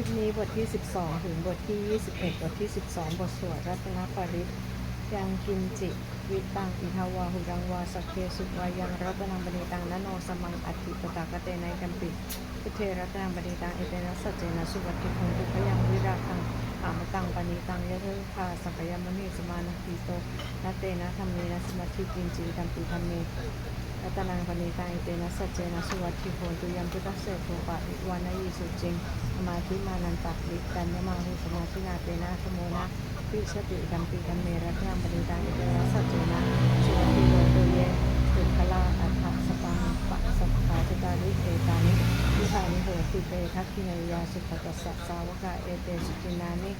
ลิปนี้บทที่ 12 ถึงบทที่ 21 บทที่ 12 บทสวดรัตนปริตยังกินจิ วิตังอิทาวาหุรังวาสักเคสุวายังรัตนังบณิตังนโนสมังอัติปตากเตนัยกัมปิพุเทรัตนังบณิตังเอเตนะสัจเจนะสุวัตถิพงตุพยังวิราคังอามตังปณิตังยะเทคาสักยมณีสมานาทิโตนัตเตนะธรรมเนะสมัติกินจิตัมปิธรรมเม รัตนังปณิตังอิเตนะสัจเจนะสุวัตถิโหตุยัมพุทธเสโภปะอิวานายิสุจิงสมาธิมานันตักลิกันยมาหุสมาธินาเตนะสโมนะปิชติกัมปิกัมเมรัตนังปณิตังอิเตนะสัจเจนะสุวัตถิโหตุเยตุคลาอัฏฐสปังปะสัพพาจตาริเอตานิวิหานิโหติเตทักขินายาสุขตัสสะสาวกาเอเตสุจินานิ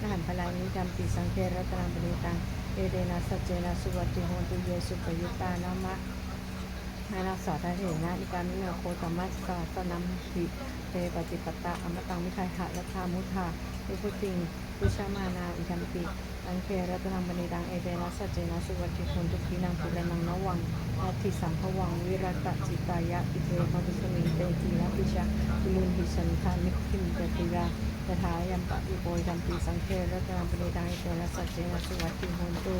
นหันพลานิกัมปิสังเครัตนังปณิตังเอเดนะสัจเจนะสุวัตถิโหตุเยสุปยุตตานามะ นานาสาธาเถนะอิการมิโนโคตมัสสาสนัมหิเตปฏิปตะอมตังมิคายหะรัฐามุทาวิพุติงวิชามานาอิคัมปิอังเครัตนังบณิดังเอเดนะสัจเจนะสุวัติคุณทุกีนังปุรนังนวังนาทิสัมภวังวิรัตจิตายะอิเทภวิสมิงเตทีนะพิชาวิลุนหิชันทานิคิมเตติยาตถายัมปะอิโปยดัมปีสังเครัตนังบณิดังเอเดนะสัจเจนะสุวัติคุณตุ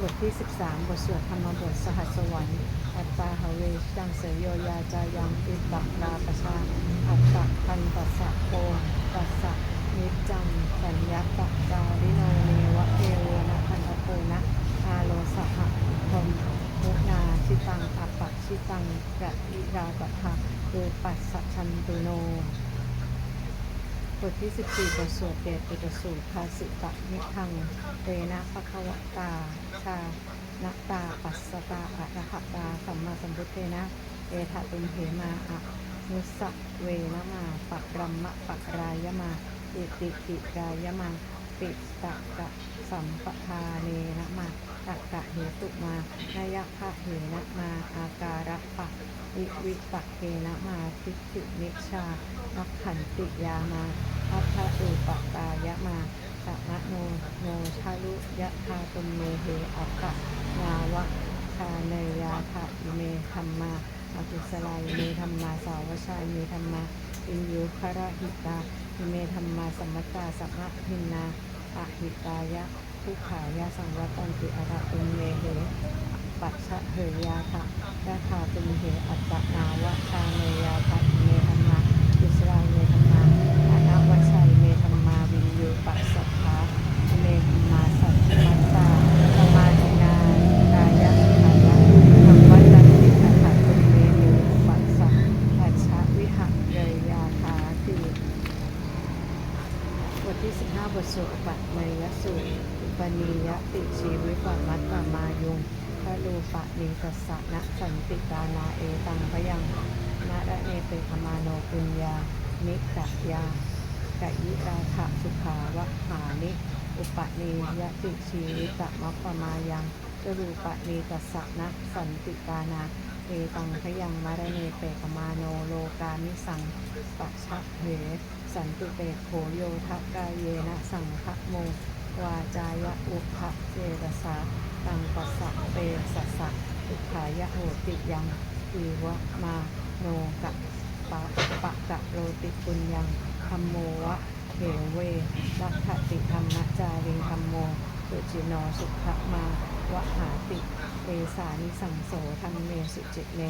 บทที่ 13 บทสวดธรรมบทสหัสวรรค์อัตตาหเวจังเสยโยยาจายังอิตักลาปชาอัตตะพันตัสสะโกตัสสะนิจจังสัญญาตะจาริโนเนวะเทโวนะพันตโกนะอาโลสหะธมมุนาชิตังอัปปะชิตังกะวิราตถะโดยปัสสะชันตุโน บทที่ 14 บทสวดเดชอุตสูตรภาสิตะนิทังเตนะภควตา ชาณตา ปัสสตาอะระหะตา สัมมาสัมพุทเทนะเอทะตุมเหมาอะนุสะเวนะมา ปักรัมมะปักรายมาอิติกิกายมาปิตะกะสัมปทาเนนะมาตักกะเหตุมานายะภะเหนะมา อาการะปะ วิวิตะเกนะมาทิฏฐินิชานักขันติยามาพัทะอุปตายะมาสะมะโนโนชาลุยะทาตุมเมเหอัปะนาวะชาเนยาทะอิเมธรรมาอกุสลายเมธรรมาสาวชายเมธรรมาอินยุคระหิตาอิเมธรรมาสัมมตาสัมมหินนาอหิตายะทุขายะสังวัตันติอาระตุมเมเห ปัชชะเหยาทะยะทาตุมเหอัตตนาวะชาเนยาทะเมธรรมาอิสราเมธรรมาอาณาวัชัยเมธรรมาวินยูปัสสัทธาเมธรรมาสัทมัตตาสมาธินากายะขายะธรรมวัตันติอัฏฐตุเมเนปัสสะปัจฉะวิหะเรยาธาติบทที่15บห้าบทสวดปัตเมยสูตรอุปนียติชีวิปัมัตตมายุง พระลูปะนิสัสสะนะสันติกานาเอตังพยังนาระเนเปคมาโนปุญญานิกะยากะยิราถะสุขาวะหานิอุปนียติชีวิตะมัปปมายังจรูปนีตัสสะนะสันติกานาเอตังพยังมารเนเปคมาโนโลกามิสังปัชะเหสันตุเตโขโยทะกายเยนะสังฆโมวาจายะอุทะเจตสา ตังปัสสะเปสัสสะอุขายะโหติยังอีวะมาโนกะปะปะกะโรติปุญญังธรรมโมวะเหเวรัตติธรรมจาริงธรรมโมสุจิโนสุขะมาวะหาติเอสานิสังโสธรรมเมสุจิเน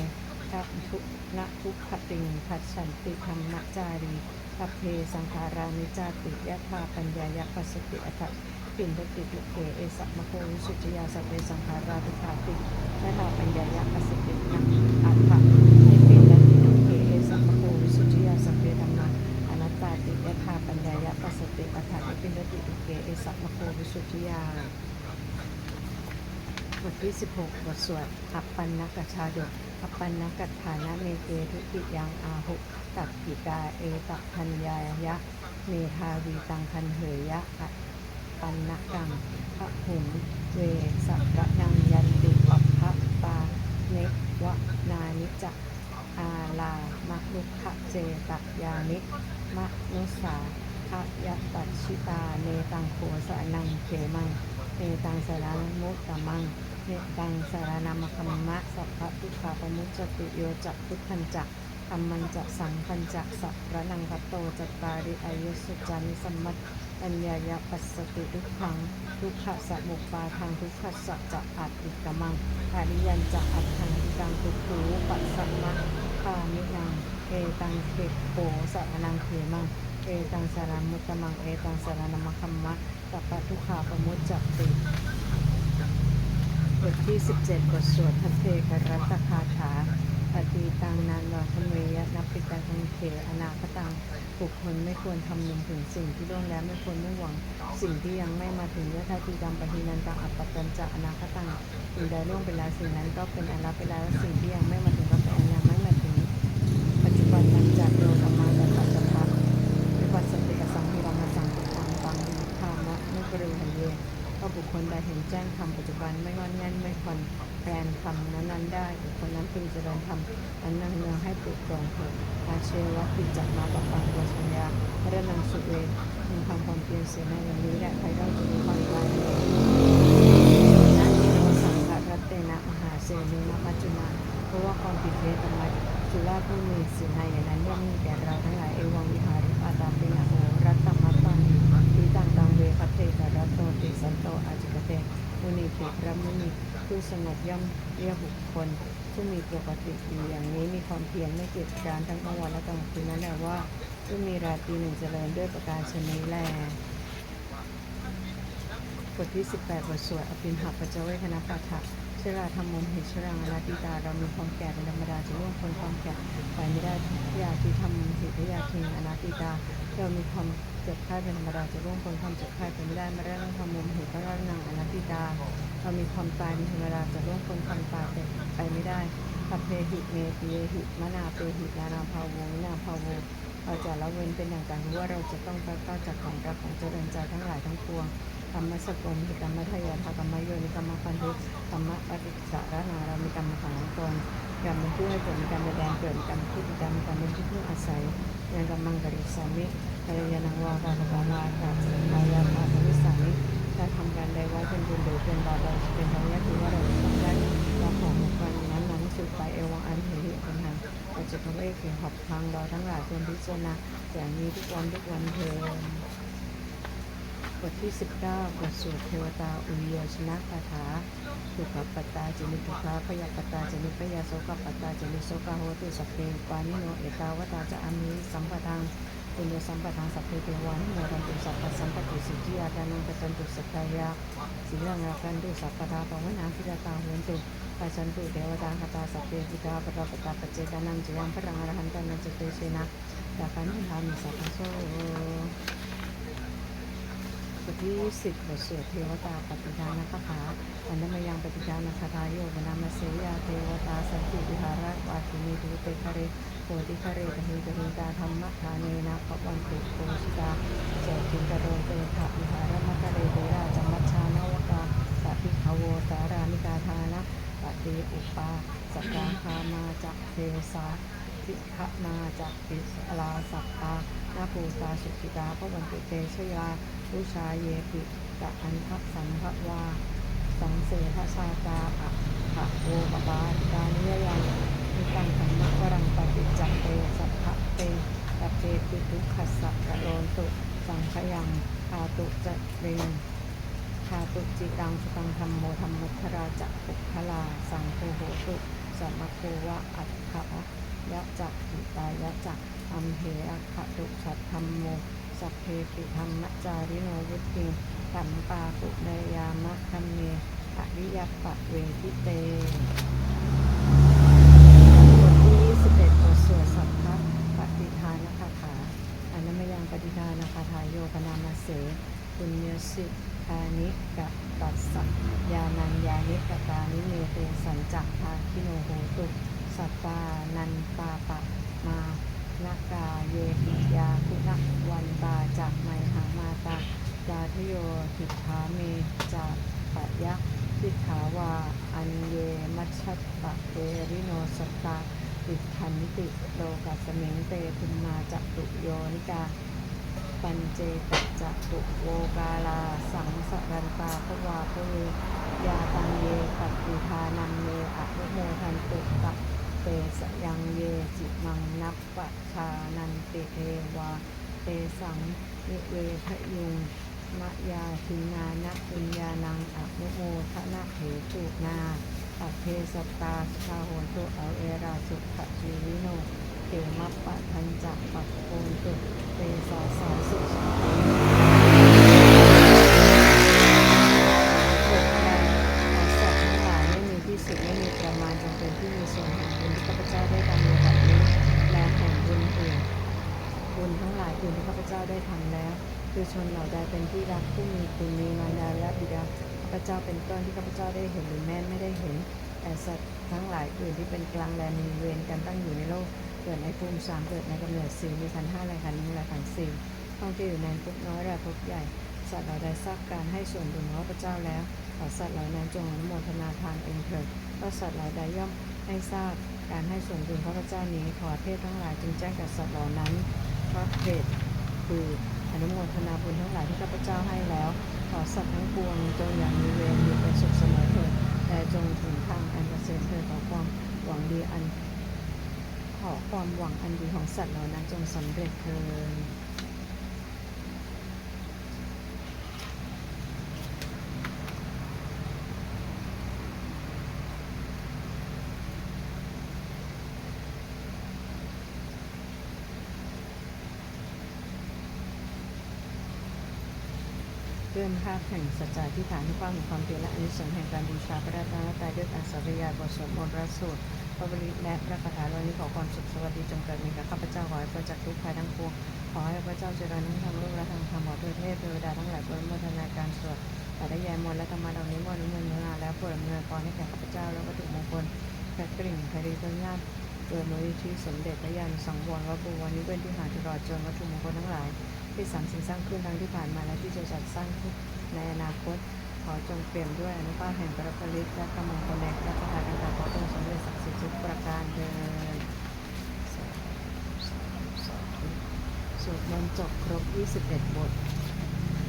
ทัพทุนะทุกขติงทัชฉันติธรรมจารีทัพเพสังขารานิจาติยะธาปัญญายะปัสสติอัตถ ปินทติลุเกเอสัมโควิสุจยาสัพเพสังขาราทุขาติยะธาปัญญายะปัสสตินะอัตถนิปินทติลุเกเอสัมโควิสุจยาสัพเพธรรมาอนัตตาติยะธาปัญญายะปัสสติอัตถนิปินติลุเกเอสัมโควิสุจยาบทที่ 16 บทสวดอัปปันนกชาดกอัปปันนกัฏฐานะเมเกทุติยังอาหุตักกิกาเอตพัญญายะ เมทาวีตังคันเหยยะ ปันนกังพระหุงเวสกระนังยันติปัพพะปาเนวะนานิจักอาลามะลุขะเจตยานิมะนุสาทะยะตัชิตาเนตังโคสะนังเขมังเนตังสารนมุตตมังเนตังสารนามคัมมะสัพพะทุกขาปมุจจติโยจักพุทธันจักธรรมันจะสังคัญจะสัพระนังคัตโตจัตตาริอายุสุจานิสมมัต อัญญายปัสสติทุกขังทุกขะสมุปาทางทุกขะสัจจะอัตติกมังอริยันจะอัตถังกังทุกขูปัสสัมมะคามินังเอตังเขโปสะนังเขมังเอตังสารามุตตมังเอตังสารนามะคัมมะตัปปะทุขาปมุจจติบทที่ 17 บทสวดพัทเทกรัตคาถา อตีตังนานวาคเมยะนับปิตังเขอนาคตังบุคคลไม่ควรทำนึงถึงสิ่งที่ล่วงแล้วไม่ควรไม่หวัง สิ่งที่ยังไม่มาถึงยะทาตีกรรมปฏินันตังอัปปตัญจะอนาคตังสิ่งใดล่วงไปแล้วสิ่งนั้นก็เป็นอันรับไปแล้วสิ่งที่ยังไม่มาถึงก็เป็นอันยังไม่มาถึง ปัจจุบันนันจากโลธรรมาและปัจจพัวิปัสสติกสังหิรัมสังตุตังตังวิธามะนุกริหันเยก็บุคคลใดเห็นแจ้งธรรมปัจจุบันไม่งอนแง่นไม่คอนแปลนธรรมนั้นๆได้บุคคลนั้ พึงเจริญธรรมอันนั่งเนืองให้ปลุกปลงเถิดอาเชวะปิจักมาปะปังวัชัญญาพระนังสุเวพึงทำความเพียรเสียในวันนี้และใครเราจะรู้ความตายนะนิโรสังฆรัตเตนะมหาเสนีนะมัจจุนาเพราะว่าความผิดเวทมัยจุฬาผู้มีสินในนั้นย่อมมีแก่เราทั้งหลายเอวังวิหาริปาตาปินะโหรัตตมัตตังทีตังตังเวพัเทกรัตโตติสันโตอาจิกเตมุนีเถระมุนีผู้สงบย่อมเรียกบุคคล ผู้มีปกติดีอย่างนี้มีความเพียรไม่เกียจคร้านทั้งกลางวันและกลางคืนนั้นแหละว่าผู้มีราตรีหนึ่งเจริญด้วยประการชนีแลบทที่ 18 บทสวดอภินหปัจเจเวคณะปาฐะชราธรรมมเหตุชรังอนาติตาเรามีความแก่เป็นธรรมดาจะล่วงพ้นความแก่ไปไม่ได้ยาที่ทำเหตุยาทิงอนาติตาเรามีความเจ็บไข้เป็นธรรมดาจะร่วงพ้นความเจ็บไข้ไปไม่ได้มาได้ต้องทำมุมเหตุพระราชนังอนัตติตาเรามีความตายเป็นธรรมดาจะร่วงพ้นความ ได้สัพเพหิเมติเยหิมนาเปหิลานาภาวงนาภาวงเราจะละเว้นเป็นอย่างการรู้ว่าเราจะต้องพลัดพรากจากของรักของเจริญใจทั้งหลายทั้งปวงธรรมสกุลหิกรรมทายาทกรรมโยนิกรรมพันธุธรรมปฏิสารนาเรามีกรรมฐานของตนกรรมเป็นผู้ให้เกิดมีการมแสดงเกิดมีการพูดมีการมีการมเป็นที่พึ่งอาศัยยังกรรมังกริสามิภรรยานังวาภาภาวาภาภายาภาภวิสามิถ้าทำการใดไว้เป็นบุญหรือเป็นบาปเราเป็นเราเนี่ยถือว่าเราต้องได้รับของบุคคลนั้ นนั้นสืบไปเอวังอันเหตุปัญหาเราจะทำให้เขียนขอบทางเราทั้งหลายควรพิจารณาอย่างนี้ทุกวันทุกวันเถิดบทที่ 19 บทสวดเทวตาอุยโยชนะคาถาสุขปัตตาจินิทุกขาพยาปัตตาจินิพยาโสกปัตตาจินิโสกาโหตุสัพเพปานิโนเอตาวตาจะอามิสัมปทางปุญญสัมปทานสัพเพเทวานิโมทันตุสัพพสัมปติสิทธิยาดานังกตันตุสัพพยาสิลังรากันตุสัพพทาภวนาพิรตาโหนตุ ปัจจันตุเทวตาคตาสัพเพปิตาปตปตาปัจเจกานังจยังพระังอรหันตันจเตเชนะดาคันทามิสัพโสบทที่สิบบทสวดเทวตาปฏิทานคาถาอันนมยังปฏิทานคาถาโยบนามาเสยาเทวตาสันติวิหารวาทินีทุเตคเรโพธิคาเรตหิตหิตาธรรมทาเนนะปวันตุโกชิตาเจติงกโรเตถะวิหารมะกะเรเตราจัมมัชชานวกาปะพิขโวสารามิกาทานะ ปฏิอุปาสกาคามาจักเทสาทิขนาจักปิสลาสัปตานาภูตาสุขิตาพวันตุเตชยาอุชาเยปิตะอันทัสันภวา สังเสทชาตาอะภะโอปบาติกานิยยังมีการธรรมะวรังปฏิจจเตสัพพะเตตะเปตุทุกขัสสะกะโลนตุสังขยังคาตุจะเริงาตุจิตังสุตังธรรมโมธรรมุทราจะปุคลา สังโฆโหตุสัมโควะอัตถะยะจักหิตายะจักอัมเหอะขะตุฉัตธรรมโมสัพเพปิธรรมจาริโนวุติสัมปาปุเนยามะคัมเมอริยปะเวทิเตบทที่21บทสวดสัพพะปฏิทานคาถาอันนมยังปฏิทานคาถาโยปนามาเสปุญญสิทธานิกะตัสสยานัญญานิกตานิเมเตสัญจักทาคิโนโหตุสัปปานันปาปะมานากาเยหิยาคุณวันตาจากไมหามาตาจาทโยทิฏฐาเมจากปะยะทิฏฐาวาอันเยมัชชัตตะเตริโนสตาติขันติโลกัสมิงเตทุมมาจัตุโยนิกา ปัญเจตจัตุโวกาลา สังสรันตาภวาภเวยาตังเยปฏิทานังเมอะนุโมทันตุตะเตสยังเยจิมังนับปะชานันติเทวาเตสังนิเวทยุงมะยาทินานะปุญญานังอนุโมทนะเหตุนาปัเพสตาสชาโหตุเอาเอราสุขชีวิโน เตมัปปะทันจะปักโอนตุเตสาสาสุสังฆบทแรงของสัตว์ทั้งหลายไม่มีที่สุดไม่มีประมาณจงเป็นที่มีส่วนแห่งบุญที่ข้าพเจ้าได้ทำในบัดนี้และแห่งบุญอื่นบุญทั้งหลายอื่นที่ข้าพเจ้าได้ทำแล้ว คือชนเหล่าใดเป็นที่รักผู้มีคุณมีมารดาและบิดาข้าพเจ้าเป็นต้นที่ข้าพเจ้าได้เห็นหรือแม้ไม่ได้เห็นแต่สัตว์ทั้งหลายอื่นที่เป็นกลางแลมีเวรกันตั้งอยู่ในโลก เกิดในภูมิสามเกิดในกำเนิดสี่มีขันห้าและขันหนึ่งและขันสี่ห้องที่อยู่ในภพน้อยและภพใหญ่ สัตว์เหล่าใดทราบการให้ส่วนบุญของข้าพเจ้าแล้วขอสัตว์เหล่านั้นจงอนุโมทนาทานเองเถิดเพราะสัตว์เหล่าใดย่อมให้ทราบการให้ส่วนบุญข้าพเจ้านี้ขอเทพทั้งหลายจึงแจ้งกับสัตว์เหล่านั้นพระเหตุคืออนุโมทนาบุญทั้งหลายที่ข้าพเจ้าให้แล้ว ขอสัตว์ทั้งปวงจงอย่างมีเวรอยู่เป็นสุขเสมอเถิดแต่จงถึงทางอันเกษมเถิดขอความหวังดีอัน ขอความหวังอันดีของสัตว์เหล่านั้นจงสำเร็จเถิดเรื่องภาพแห่งสัจจะที่ฐานที่ความของความเพียรและอนิสงส์แห่งการบูชาพระรัตนตรัยด้วยการสาธยาบทสวดมนต์พระสูตร บริและพระคาถาเหล่านี้ขอความสุขสวัสดีจงเกิดมีกับข้าพเจ้าขอให้ประจักษ์ทุกภัยทั้งปวงขอให้พระเจ้าเจริญทั้งทางโลกและทางธรรมขอเทวเทพเทวดาทั้งหลายโปรดโมทนาการสวดสาธยายมนและธรรมะเหล่านี้มนต์นิมนต์นาแล้วโปรดอำนวยพรให้แก่ข้าพเจ้าและวัตถุมงคลแก่กริ่งคดีพระญาติโดมูลนิธิสมเด็จพระยานสังวรวัดบวรนิเวศที่หาตลอดจนวัตถุมงคลทั้งหลาย ที่สางสิ่งสร้างขึ้นทั้งที่ผ่านมาและที่จะจัดสร้างขึ้นในอนาคต ขอจงเปลี่ยนด้วยอนุภาพแห่งพระผลิตและกำลังคนแรกและประทานต่างๆขอจงสำเร็จศักดิ์สิทธิ์ทุกประการเดินสวดมนต์จบครบ 21 บท